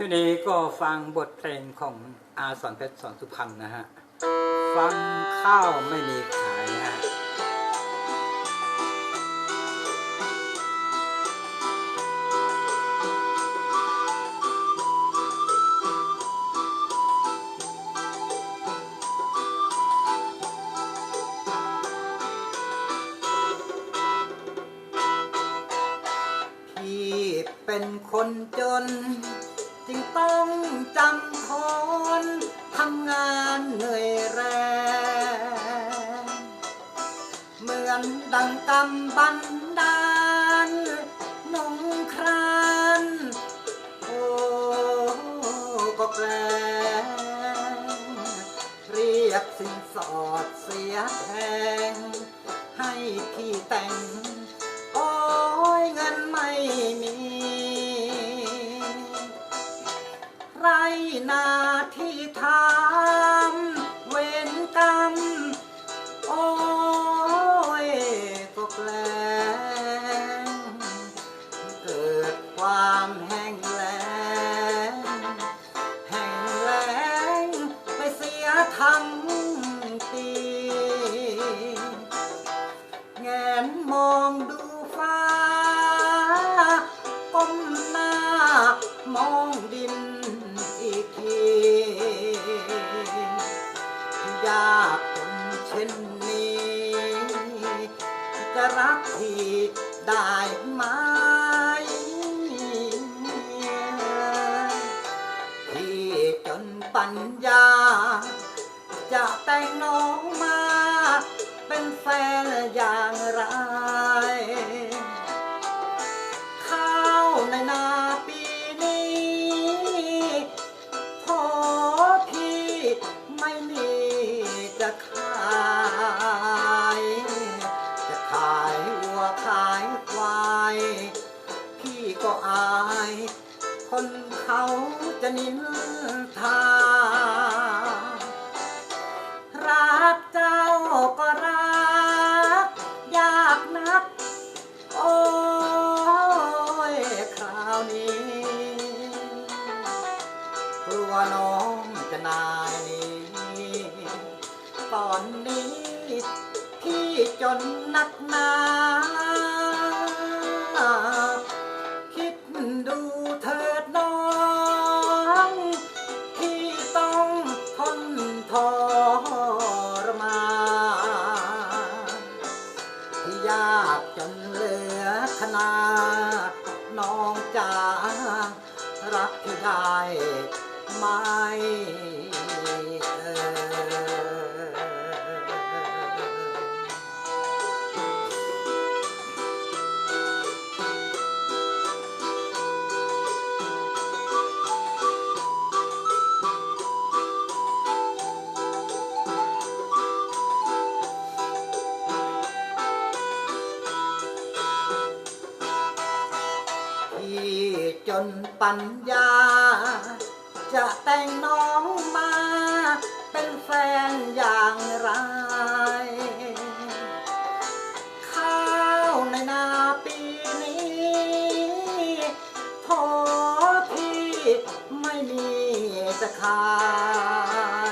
ช่วงนี้ก็ฟังบทเพลงของอาสอนเพชรสอนสุพรรณนะฮะ ฟังข้าวไม่มีขายนะฮะพี่เป็นคนจน จึงต้องจำทนทำงานเหนื่อยแรง เหมือนดังกำบันดาลนงครานโอ้ก็แปลงเรียกสินสอดเสียแพงให้พี่แต่ง โอ้ยเงินไม่มี นาที่ทำเมองดินอีกทียากจนเช่นนี้ จะรักพี่ได้ไหมพี่จนปัญญา จะแต่งน้องมา เป็นแฟนอย่างไร นินทา รักเจ้าก็รัก ยากนัก โอ้ยคราวนี้กลัวน้องจะนายนี้ตอนนี้พี่จนนักหนา ได้ไหม จนปัญญา จะแต่งน้องมาเป็นแฟนอย่างไร ข้าวในนาปีนี้พอพี่ไม่มีจะขา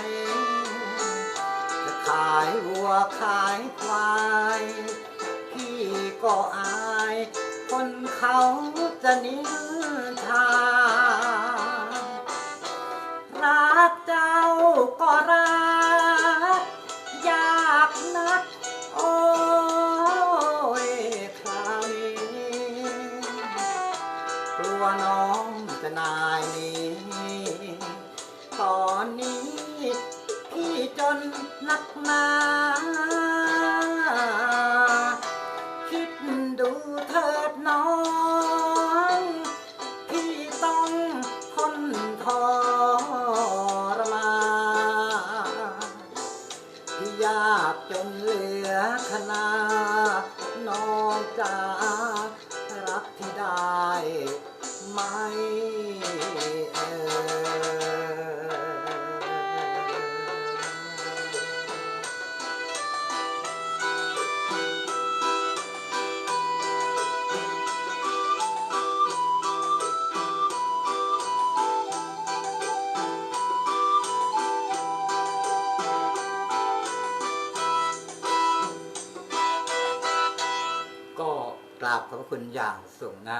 ย จะขายวัวขายควาย พี่ก็ คนเขาจะนินทารักเจ้าก็รักอยากนักโอ้ยคราวนี้กลัวน้องจะนายหนี้ตอนนี้พี่จนนักหนาากจนเหลือขนาน้องจ๋ารักที่ได้ไหม ราบขอบพระคุณอย่างสูงนะ